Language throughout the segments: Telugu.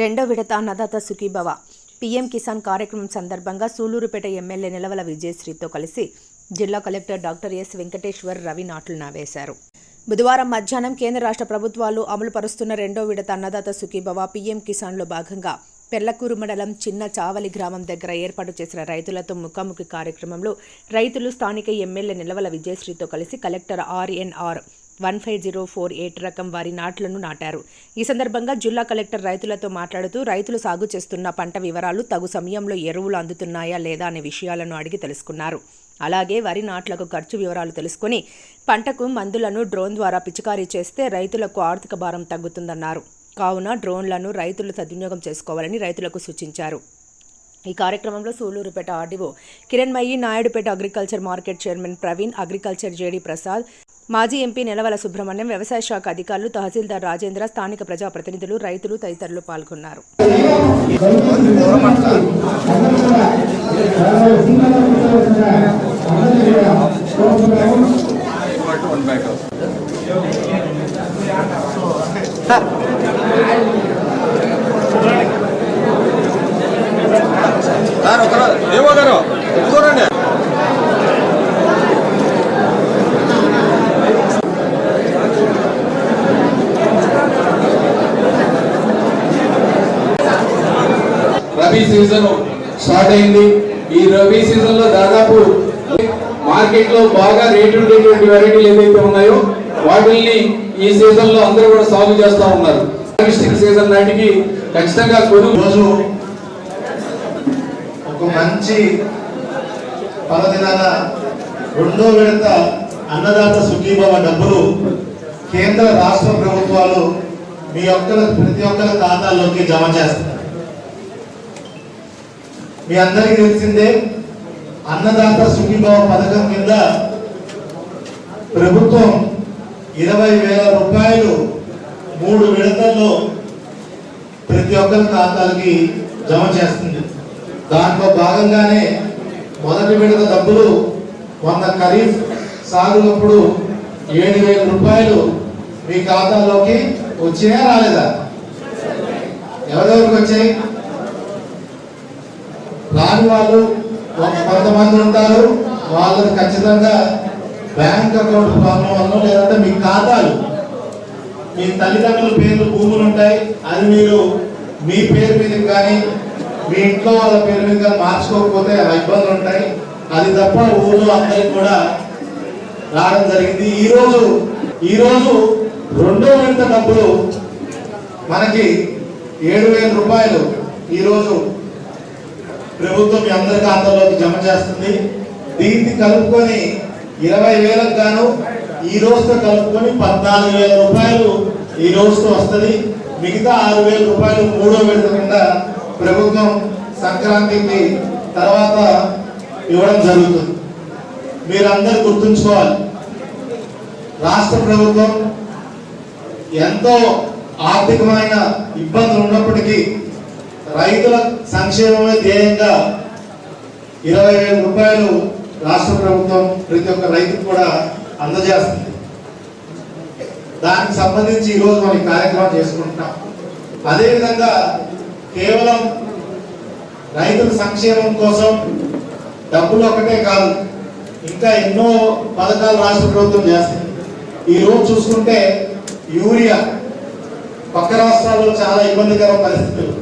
రెండో విడత అన్నదాత సుఖీభవ. పీఎం కిసాన్ కార్యక్రమం సందర్భంగా సూలూరుపేట ఎమ్మెల్యే నిలవల విజయశ్రీతో కలిసి జిల్లా collector doctor S Venkateshwar Ravi నాట్లు నావేశారు. బుధవారం మధ్యాహ్నం కేంద్ర రాష్ట్ర ప్రభుత్వాలు అమలు పరుస్తున్న రెండో విడత అన్నదాత సుఖీభవ పీఎం కిసాన్లో భాగంగా పెళ్ళకూరు మండలం చిన్న చావలి గ్రామం దగ్గర ఏర్పాటు చేసిన రైతులతో ముఖాముఖి కార్యక్రమంలో రైతులు స్థానిక ఎమ్మెల్యే నిలవల విజయశ్రీతో కలిసి collector RNR one five zero four eight రకం వారి నాట్లను నాటారు. ఈ సందర్భంగా జిల్లా కలెక్టర్ రైతులతో మాట్లాడుతూ రైతులు సాగు చేస్తున్న పంట వివరాలు తగు సమయంలో ఎరువులు అందుతున్నాయా లేదా అనే విషయాలను అడిగి తెలుసుకున్నారు. అలాగే వరి నాట్లకు ఖర్చు వివరాలు తెలుసుకుని పంటకు మందులను డ్రోన్ ద్వారా పిచికారీ చేస్తే రైతులకు ఆర్థిక భారం తగ్గుతుందన్నారు. కావున డ్రోన్లను రైతులు సద్వినియోగం చేసుకోవాలని రైతులకు సూచించారు. ఈ కార్యక్రమంలో Sullurpeta RDO Kiranmayi Naidupeta agriculture market chairman Praveen agriculture JD Prasad మాజీ ఎంపీ నెలవల సుబ్రహ్మణ్యం వ్యవసాయ శాఖ అధికారులు తహసీల్దార్ రాజేంద్ర స్థానిక ప్రజాప్రతినిధులు రైతులు తదితరులు పాల్గొన్నారు. సీజన్ స్టార్ట్ అయింది. ఈ రబీ సీజన్లో దాదాపు మార్కెట్లో బాగా రేటు ఉండేటువంటి వెరైటీలు ఏవైతే ఉన్నాయో వాటిల్ని ఈ సీజన్లో అందరూ కూడా సాగు చేస్తా ఉన్నారు. సీజన్ నాటికి ఖచ్చితంగా కొను రోజు ఒక మంచి పర్వదినాన రెండో విడత అన్నదాత సుఖీభవ డబ్బులు కేంద్ర రాష్ట్ర ప్రభుత్వాలు మీ ఒక్కల ప్రతి ఒక్కరి ఖాతాల్లోకి జమ చేస్తారు మీ అందరికీ తెలిసిందే అన్నదాత సుఖీభావ పథకం కింద ప్రభుత్వం ఇరవై వేల రూపాయలు మూడు విడతల్లో ప్రతి ఒక్కరి ఖాతాలకి జమ చేస్తుంది. దాంట్లో భాగంగానే మొదటి విడత డబ్బులు వంద ఖరీఫ్ సాగునప్పుడు ఏడు వేల రూపాయలు మీ ఖాతాలోకి వచ్చినా రాలేదా? ఎవరెవరికి వచ్చాయి? రాని వాళ్ళు ఒక- కొంతమంది ఉంటారు వాళ్ళకి ఖచ్చితంగా బ్యాంక్ అకౌంట్ ప్రాబ్లం వల్ల లేదంటే మీ ఖాతాలు మీ తల్లిదండ్రుల పేర్లు భూములు ఉంటాయి అది మీరు మీ పేరు మీద కానీ మీ ఇంట్లో వాళ్ళ పేరు మీద కానీ మార్చుకోకపోతే ఆ ఇబ్బందులు ఉంటాయి. అది తప్ప ఊళ్ళో అందరికి కూడా రావడం జరిగింది. ఈరోజు ఈరోజు రెండో విడత డబ్బులు మనకి ఏడు వేల రూపాయలు ఈరోజు ప్రభుత్వం మీ అందరి ఖాతాలోకి జమ చేస్తుంది. దీన్ని కలుపుకొని ఇరవై వేలకు గాను ఈ రోజుతో కలుపుకొని పద్నాలుగు వేల రూపాయలు ఈ రోజుతో వస్తుంది. మిగతా ఆరు వేల రూపాయలు మూడో విడత కింద ప్రభుత్వం సంక్రాంతికి తర్వాత ఇవ్వడం జరుగుతుంది. మీరందరూ గుర్తుంచుకోవాలి. రాష్ట్ర ప్రభుత్వం ఎంతో ఆర్థికమైన ఇబ్బందులు ఉన్నప్పటికీ రైతుల సంక్షేమమే ధ్యేయంగా ఇరవై వేల రూపాయలు రాష్ట్ర ప్రభుత్వం ప్రతి ఒక్క రైతుకు కూడా అందజేస్తుంది. దానికి సంబంధించి ఈరోజు మనం కార్యక్రమం చేసుకుంటున్నాం. అదేవిధంగా కేవలం రైతుల సంక్షేమం కోసం డబ్బులు ఒకటే కాదు ఇంకా ఎన్నో పథకాలు రాష్ట్ర ప్రభుత్వం చేస్తుంది. ఈ రోజు చూసుకుంటే యూరియా పక్క రాష్ట్రాల్లో చాలా ఇబ్బందికర పరిస్థితులు.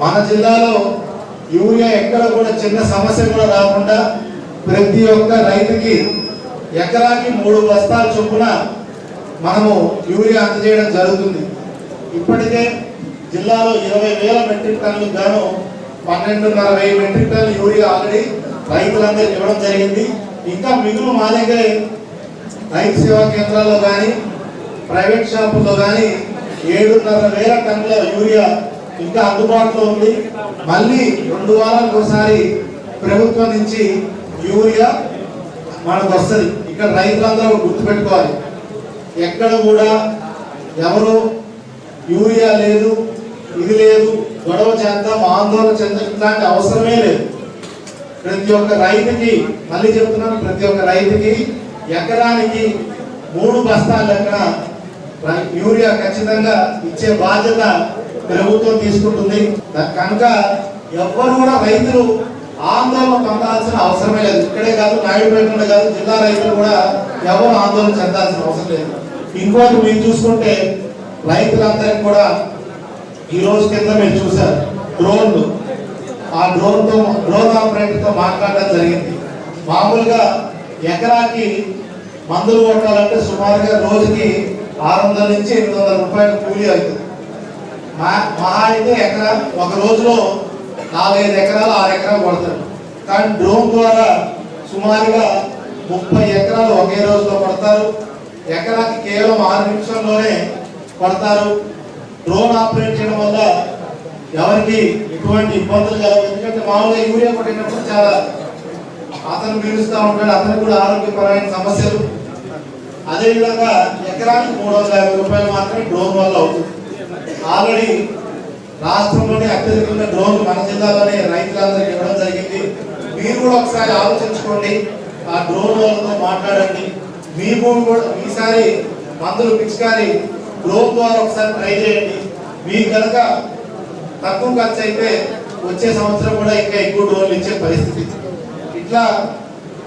మన జిల్లాలో యూరియా ఎక్కడ కూడా చిన్న సమస్య కూడా రాకుండా ప్రతి ఒక్క రైతుకి ఎకరాకి మూడు బస్తాల చొప్పున మనము యూరియా అందజేయడం జరుగుతుంది. ఇప్పటికే జిల్లాలో ఇరవై వేల మెట్రిక్ టన్నులకు గాను పన్నెండున్నర వెయ్యి మెట్రిక్ టన్నుల యూరియా ఆల్రెడీ రైతులందరికీ ఇవ్వడం జరిగింది. ఇంకా మిగులు మా దగ్గరే రైతు సేవా కేంద్రాల్లో కానీ ప్రైవేట్ షాపుల్లో కానీ ఏడున్నర వేల టన్నుల యూరియా ఇంకా అందుబాటులో ఉంది. మళ్ళీ రెండు వారాలకు ఒకసారి ప్రభుత్వం నుంచి యూరియా మనకు వస్తుంది. ఇక్కడ రైతులందరూ గుర్తుపెట్టుకోవాలి. ఎక్కడ కూడా ఎవరు యూరియా లేదు ఇది లేదు గొడవ చేద్దాం ఆందోళన చెందాం అవసరమే లేదు. ప్రతి ఒక్క రైతుకి మళ్ళీ చెప్తున్నాను ప్రతి ఒక్క రైతుకి ఎకరానికి మూడు బస్తాల లెక్కన రై- యూరియా ఖచ్చితంగా ఇచ్చే బాధ్యత ప్రభుత్వం తీసుకుంటుంది. కనుక ఎవ్వరు కూడా రైతులు ఆందోళన చెందాల్సిన అవసరమే లేదు. ఇక్కడే కాదు నాయుడుపేటలో కాదు జిల్లా రైతులు కూడా ఎవరు ఆందోళన చెందాల్సిన అవసరం లేదు. ఇంకోటి మీరు చూసుకుంటే రైతులందరికీ కూడా ఈ రోజు కింద మీరు చూసారు డ్రోన్లు. ఆ డ్రోన్తో డ్రోన్ ఆపరేటర్తో మాట్లాడడం జరిగింది. మామూలుగా ఎకరాకి మందులు కొట్టాలంటే సుమారుగా రోజుకి ఆరు వందల నుంచి ఎనిమిది వందల రూపాయలు కూలీ అవుతుంది. మహా అయితే ఎకరా ఒక రోజులో నాలుగైదు ఎకరాలు ఆరు ఎకరాలు కొడతారు కానీ డ్రోన్ ద్వారా సుమారుగా ముప్పై ఎకరాలు ఒకే రోజులో కొడతారు ఎకరాకి కేవలం ఆరు నిమిషంలోనే కొడతారు డ్రోన్ ఆపరేట్ చేయడం వల్ల ఎవరికి ఎటువంటి ఇబ్బందులు కలవు ఎందుకంటే మామూలుగా యూరియా కొట్టినప్పుడు చాలా అతను పీలుస్తూ ఉంటాడు. అతనికి కూడా ఆరోగ్యపరమైన సమస్యలు. అదేవిధంగా ఎకరానికి మూడు వందల యాభై రూపాయలు మాత్రమే డ్రోన్ వల్ల అవుతుంది. ఆల్రెడీ రాష్ట్రంలోనే అత్యధికంగా డ్రోన్ మన జిల్లాలోనే రైతులందరికీ ఇవ్వడం జరిగింది. మీరు కూడా ఒకసారి ఆలోచించుకోండి. ఆ డ్రోన్ వాళ్ళతో మాట్లాడండి. మీ భూమి కూడా ఈసారి మందులు పిచికారి డ్రోన్ ద్వారా ఒకసారి ట్రై చేయండి. మీకు కనుక తక్కువ ఖర్చు అయితే వచ్చే సంవత్సరం కూడా ఇంకా ఎక్కువ డ్రోన్లు ఇచ్చే పరిస్థితి. ఇట్లా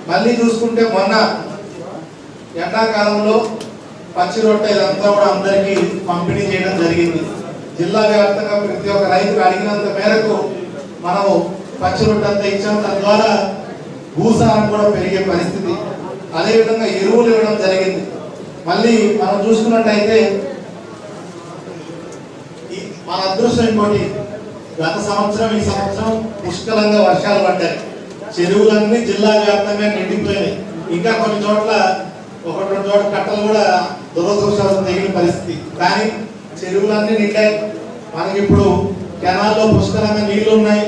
మళ్ళీ చూసుకుంటే మొన్న ఎండాకాలంలో పచ్చి రొట్టె ఇదంతా కూడా అందరికీ పంపిణీ చేయడం జరిగింది. జిల్లా వ్యాప్తంగా ప్రతి ఒక్క రైతులు అడిగినంత మేరకు మనము పచ్చి రొట్టె ఇచ్చాం. తద్వారా భూసారం కూడా పెరిగే పరిస్థితి. అదేవిధంగా ఎరువులు ఇవ్వడం జరిగింది. మళ్ళీ మనం చూసుకున్నట్టయితే మన అదృష్టం ఇంకోటి గత సంవత్సరం ఈ సంవత్సరం పుష్కలంగా వర్షాలు పడ్డాయి. చెరువులన్నీ జిల్లా వ్యాప్తంగా నిండిపోయినాయి. ఇంకా కొన్ని చోట్ల ఒకటి రెండు చోట్ల కట్టలు కూడా దురదృష్టాలు తగిన పరిస్థితి. కానీ చెరువులన్నీ నిండాయి మనకి ఇప్పుడు కెనాల్లో పుష్కలంగా నీళ్ళు ఉన్నాయి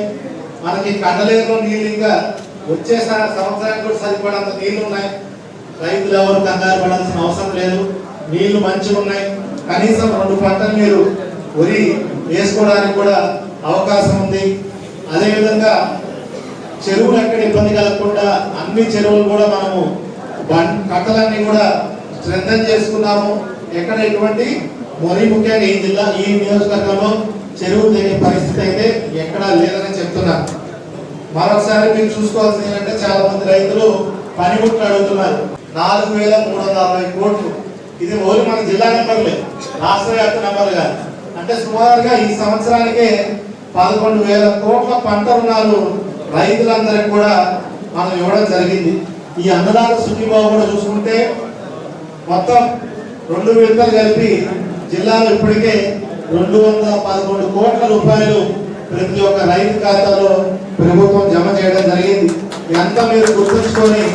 మనకి కండలేరులో నీళ్ళు ఇంకా వచ్చే సంవత్సరానికి కూడా సరిపడంత నీళ్ళు ఉన్నాయి రైతులు ఎవరు కంగారు పడాల్సిన అవసరం లేదు. నీళ్ళు మంచిగా ఉన్నాయి కనీసం రెండు పంటలు మీరు వరి వేసుకోవడానికి కూడా అవకాశం ఉంది. అదేవిధంగా చెరువులు ఎక్కడ ఇబ్బంది కలగకుండా అన్ని చెరువులు కూడా మనము బ కట్టలన్నీ కూడా స్ట్రెంథన్ చేసుకున్నాము. ఎక్కడ ఎటువంటి మరీ ముఖ్యంగా ఈ జిల్లా ఈ నియోజకవర్గంలో చెరువు లేని పరిస్థితి అయితే ఎక్కడా లేదని చెప్తున్నా మరొకసారి మీరు చూసుకోవాల్సింది ఏంటంటే చాలా మంది రైతులు పనిముట్లు అడుగుతున్నారు. నాలుగు వేల మూడు వందల అరవై కోట్లు. ఇది ఓన్లీ మన జిల్లా నెంబర్లే రాష్ట్ర వ్యాప్త నెంబర్ కాదు. అంటే సుమారుగా ఈ సంవత్సరానికే పదకొండు వేల కోట్ల పంట రుణాలు రైతులందరికీ కూడా మనం ఇవ్వడం జరిగింది. ఈ అన్నదాత సుఖీబాబు కూడా చూసుకుంటే మొత్తం రెండు విడతలు కలిపి జిల్లాలో ఇప్పటికే రెండు వందల పదకొండు కోట్ల రూపాయలు ప్రతి ఒక్క రైతు ఖాతాలో ప్రభుత్వం జమ చేయడం జరిగింది. ఎంత మీరు గుర్తుంచుకొని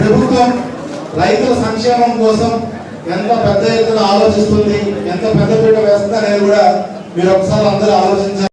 ప్రభుత్వం రైతుల సంక్షేమం కోసం ఎంత పెద్ద ఎత్తున ఆలోచిస్తుంది ఎంత పెద్ద పీట వేస్తుంది అనేది కూడా మీరు ఒకసారి అందరూ ఆలోచించాలి.